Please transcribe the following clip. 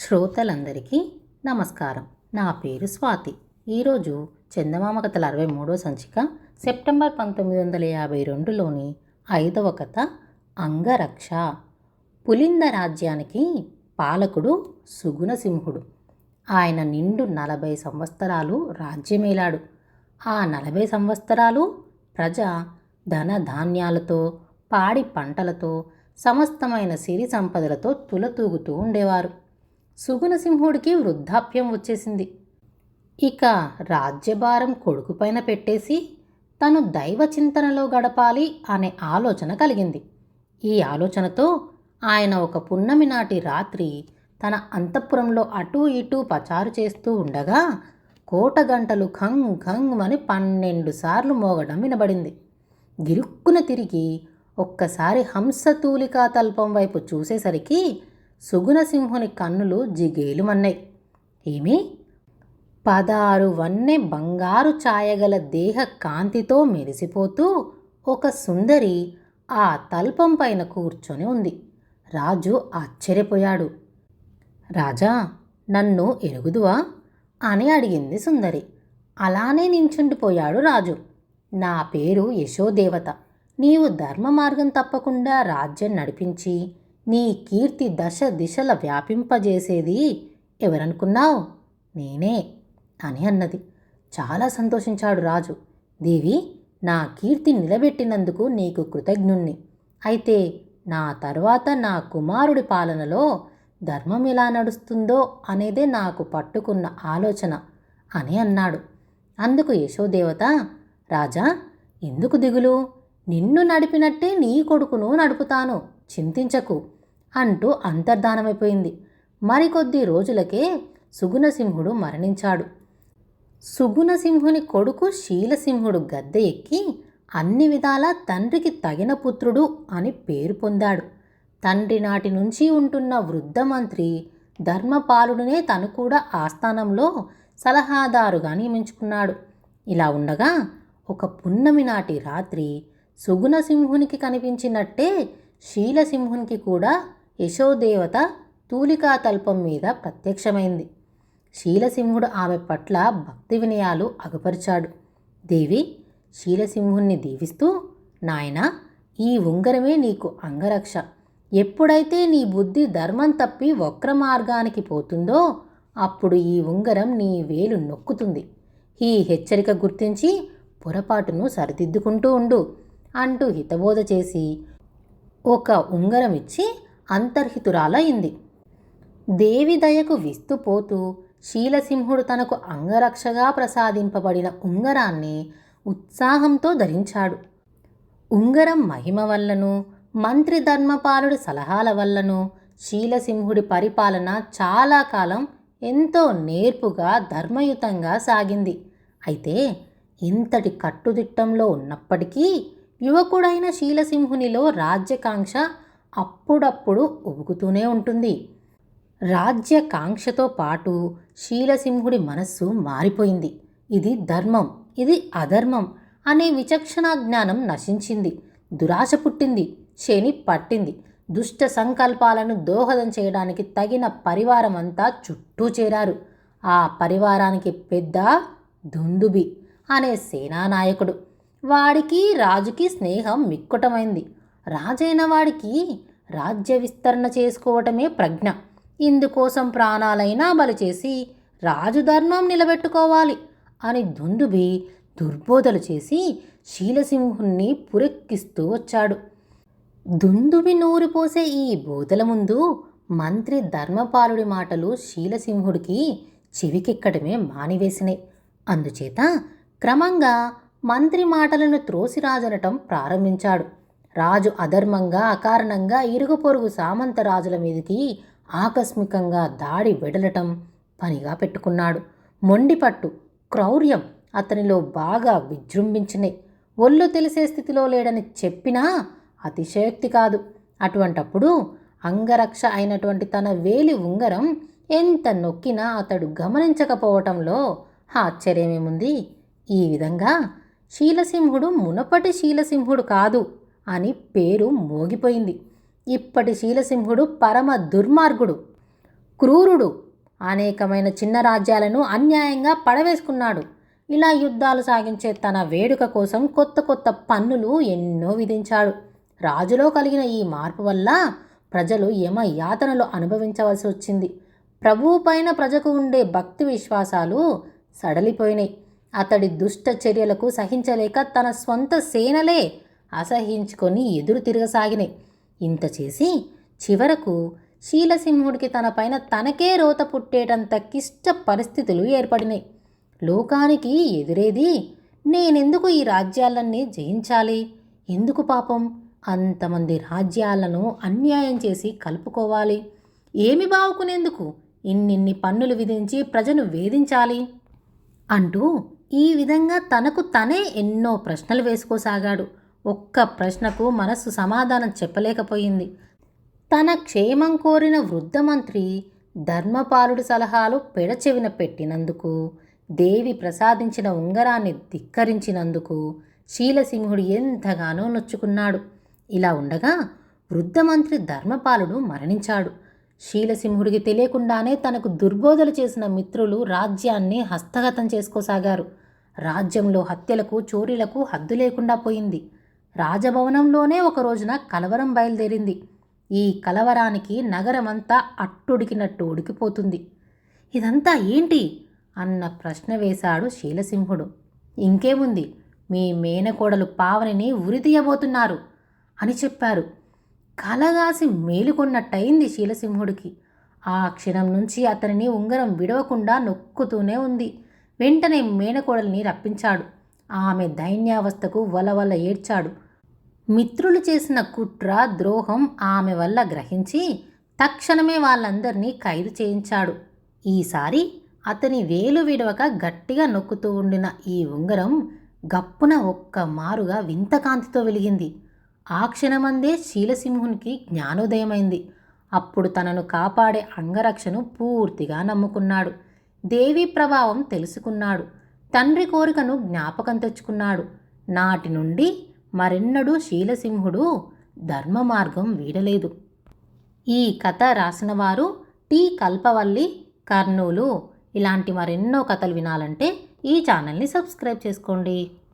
శ్రోతలందరికీ నమస్కారం. నా పేరు స్వాతి. ఈరోజు చందమామ కథల అరవై మూడో సంచిక సెప్టెంబర్ పంతొమ్మిది వందల యాభై రెండులోని ఐదవ కథ అంగరక్ష. పులింద రాజ్యానికి పాలకుడు సుగుణసింహుడు ఆయన నిండు నలభై సంవత్సరాలు రాజ్యమేలాడు. ఆ నలభై సంవత్సరాలు ప్రజ ధన ధాన్యాలతో పాడి పంటలతో సమస్తమైన సిరి సంపదలతో తులతూగుతూ ఉండేవారు. సుగుణసింహుడికి వృద్ధాప్యం వచ్చేసింది. ఇక రాజ్యభారం కొడుకుపైన పెట్టేసి తను దైవ చింతనలో గడపాలి అనే ఆలోచన కలిగింది. ఈ ఆలోచనతో ఆయన ఒక పున్నమి నాటి రాత్రి తన అంతఃపురంలో అటూ ఇటూ పచారు చేస్తూ ఉండగా కోట గంటలు ఖంగ్ ఖంగ్ అని పన్నెండు సార్లు మోగడం వినబడింది. గిరుక్కున తిరిగి ఒక్కసారి హంసతూలికా తల్పం వైపు చూసేసరికి సుగుణసింహుని కన్నులు జిగేలుమన్నాయి. ఏమి? పదారు వన్నె బంగారు ఛాయగల దేహ కాంతితో మెరిసిపోతూ ఒక సుందరి ఆ తల్పం పైన కూర్చొని ఉంది. రాజు ఆశ్చర్యపోయాడు. రాజా నన్ను ఎరుగుదువా? అని అడిగింది సుందరి. అలానే నించుండిపోయాడు రాజు. నా పేరు యశోదేవత. నీవు ధర్మ మార్గం తప్పకుండా రాజ్యం నడిపించి నీ కీర్తి దశ దిశల వ్యాపింపజేసేది ఎవరనుకున్నావు? నేనే అని అన్నది. చాలా సంతోషించాడు రాజు. దేవి నా కీర్తి నిలబెట్టినందుకు నీకు కృతజ్ఞుణ్ణి. అయితే నా తర్వాత నా కుమారుడి పాలనలో ధర్మం ఎలా నడుస్తుందో అనేదే నాకు పట్టుకున్న ఆలోచన అని అన్నాడు. అందుకు యశోదేవత రాజా ఎందుకు దిగులు? నిన్ను నడిపినట్టే నీ కొడుకును నడుపుతాను. చింతించకు అంటూ అంతర్ధానమైపోయింది. మరికొద్ది రోజులకే సుగుణసింహుడు మరణించాడు. సుగుణసింహుని కొడుకు శీలసింహుడు గద్దె ఎక్కి అన్ని విధాలా తండ్రికి తగిన పుత్రుడు అని పేరు పొందాడు. తండ్రి నాటి నుంచి ఉంటున్న వృద్ధ మంత్రి ధర్మపాలుడునే తను కూడా ఆస్థానంలో సలహాదారుగా నియమించుకున్నాడు. ఇలా ఉండగా ఒక పున్నమి నాటి రాత్రి సుగుణసింహునికి కనిపించినట్టే శీలసింహునికి కూడా యశోదేవత తూలికా తల్పం మీద ప్రత్యక్షమైంది. శీలసింహుడు ఆమె పట్ల భక్తి వినయాలు అగపరిచాడు. దేవి శీలసింహుణ్ణి దీవిస్తూ నాయనా ఈ ఉంగరమే నీకు అంగరక్ష. ఎప్పుడైతే నీ బుద్ధి ధర్మం తప్పి వక్ర మార్గానికి పోతుందో అప్పుడు ఈ ఉంగరం నీ వేలు నొక్కుతుంది. ఈ హెచ్చరిక గుర్తించి పొరపాటును సరిదిద్దుకుంటూ ఉండు అంటూ హితబోధ చేసి ఒక ఉంగరం ఇచ్చి అంతర్హితురాలయ్యింది దేవి దయకు విస్తుపోతూ శీలసింహుడు తనకు అంగరక్షగా ప్రసాదింపబడిన ఉంగరాన్ని ఉత్సాహంతో ధరించాడు. ఉంగరం మహిమ వల్లను మంత్రి ధర్మపాలుడి సలహాల వల్లను శీలసింహుడి పరిపాలన చాలా కాలం ఎంతో నేర్పుగా ధర్మయుతంగా సాగింది. అయితే ఇంతటి కట్టుదిట్టంలో ఉన్నప్పటికీ యువకుడైన శీలసింహునిలో రాజ్యకాంక్ష అప్పుడప్పుడు ఉబుకుతూనే ఉంటుంది. రాజ్యకాంక్షతో పాటు శీలసింహుడి మనస్సు మారిపోయింది. ఇది ధర్మం ఇది అధర్మం అనే విచక్షణ జ్ఞానం నశించింది. దురాశ పుట్టింది శని పట్టింది. దుష్ట సంకల్పాలను దోహదం చేయడానికి తగిన పరివారం అంతా చుట్టూ చేరారు. ఆ పరివారానికి పెద్ద దుందుబి అనే సేనానాయకుడు వాడికి రాజుకి స్నేహం మిక్కుటమైంది. రాజైన వాడికి రాజ్య విస్తరణ చేసుకోవటమే ప్రజ్ఞ. ఇందుకోసం ప్రాణాలైనా బలి చేసి రాజు ధర్మం నిలబెట్టుకోవాలి అని దుందుబి దుర్బోధలు చేసి శీలసింహుణ్ణి పురెక్కిస్తూ వచ్చాడు. దుందుబి నూరు పోసే ఈ బోధల ముందు మంత్రి ధర్మపాలుడి మాటలు శీలసింహుడికి చెవికెక్కడమే మానివేసినాయి అందుచేత క్రమంగా మంత్రి మాటలను త్రోసిరాజనటం ప్రారంభించాడు. రాజు అధర్మంగా అకారణంగా ఇరుగు పొరుగు సామంత రాజుల మీదకి ఆకస్మికంగా దాడి వెడలటం పనిగా పెట్టుకున్నాడు. మొండిపట్టు క్రౌర్యం అతనిలో బాగా విజృంభించినాయి ఒళ్ళు తెలిసే స్థితిలో లేడని చెప్పినా అతిశయోక్తి కాదు. అటువంటప్పుడు అంగరక్ష అయినటువంటి తన వేలి ఉంగరం ఎంత నొక్కినా అతడు గమనించకపోవటంలో ఆశ్చర్యమేముంది? ఈ విధంగా శీలసింహుడు మునపటి శీలసింహుడు కాదు అని పేరు మోగిపోయింది. ఇప్పటి శీలసింహుడు పరమ దుర్మార్గుడు క్రూరుడు. అనేకమైన చిన్న రాజ్యాలను అన్యాయంగా పడవేసుకున్నాడు. ఇలా యుద్ధాలు సాగించే తన వేడుక కోసం కొత్త కొత్త పన్నులు ఎన్నో విధించాడు. రాజులో కలిగిన ఈ మార్పు వల్ల ప్రజలు యమ యాతనలు అనుభవించవలసి వచ్చింది. ప్రభువు పైన ప్రజకు ఉండే భక్తి విశ్వాసాలు సడలిపోయినాయి. అతడి దుష్ట చర్యలకు సహించలేక తన స్వంత సేనలే అసహించుకొని ఎదురు తిరగసాగినాయి. ఇంత చేసి చివరకు శీలసింహుడికి తన పైన తనకే రోత పుట్టేటంత కిష్ట పరిస్థితులు ఏర్పడినాయి. లోకానికి ఎదురేది నేనెందుకు ఈ రాజ్యాలన్నీ జయించాలి? ఎందుకు పాపం? అంతమంది రాజ్యాలను అన్యాయం చేసి కలుపుకోవాలి. ఏమి బావుకునేందుకు? ఇన్నిన్ని పన్నులు విధించి ప్రజను వేధించాలి? అంటూ ఈ విధంగా తనకు తనే ఎన్నో ప్రశ్నలు వేసుకోసాగాడు. ఒక్క ప్రశ్నకు మనస్సు సమాధానం చెప్పలేకపోయింది. తన క్షేమం కోరిన వృద్ధ మంత్రి ధర్మపాలుడి సలహాలు పెడచెవిన పెట్టినందుకు దేవి ప్రసాదించిన ఉంగరాన్ని ధిక్కరించినందుకు శీలసింహుడు ఎంతగానో నొచ్చుకున్నాడు. ఇలా ఉండగా వృద్ధ మంత్రి ధర్మపాలుడు మరణించాడు. శీలసింహుడికి తెలియకుండానే తనకు దుర్బోధలు చేసిన మిత్రులు రాజ్యాన్ని హస్తగతం చేసుకోసాగారు. రాజ్యంలో హత్యలకు చోరీలకు హద్దు లేకుండా పోయింది. రాజభవనంలోనే ఒక రోజున కలవరం బయలుదేరింది. ఈ కలవరానికి నగరమంతా అట్టుడికినట్టు ఉడికిపోతుంది. ఇదంతా ఏంటి? అన్న ప్రశ్న వేశాడు శీలసింహుడు. ఇంకేముంది? మీ మేనకోడలు పావనిని ఉరితీయబోతున్నారు అని చెప్పారు. కలగాసి మేలుకొన్నట్టయింది శీలసింహుడికి. ఆ క్షణం నుంచి అతనిని ఉంగరం విడవకుండా నొక్కుతూనే ఉంది. వెంటనే మేనకోడల్ని రప్పించాడు. ఆమె దైన్యావస్థకు వలవల ఏడ్చాడు. మిత్రులు చేసిన కుట్ర ద్రోహం ఆమె వల్ల గ్రహించి తక్షణమే వాళ్ళందరినీ ఖైదు చేయించాడు. ఈసారి అతని వేలు విడవక గట్టిగా నొక్కుతూ ఉండిన ఈ ఉంగరం గప్పున ఒక్క మారుగా వింత కాంతితో వెలిగింది. ఆ క్షణమందే శీలసింహునికి జ్ఞానోదయమైంది. అప్పుడు తనను కాపాడే అంగరక్షను పూర్తిగా నమ్ముకున్నాడు. దేవి ప్రభావం తెలుసుకున్నాడు. తండ్రి కోరికను జ్ఞాపకం తెచ్చుకున్నాడు. నాటి నుండి మరెన్నడూ శీలసింహుడు ధర్మ మార్గం వీడలేదు. ఈ కథ రాసినవారు టి. కల్పవల్లి కర్నూలు. ఇలాంటి మరెన్నో కథలు వినాలంటే ఈ ఛానల్ని సబ్స్క్రైబ్ చేసుకోండి.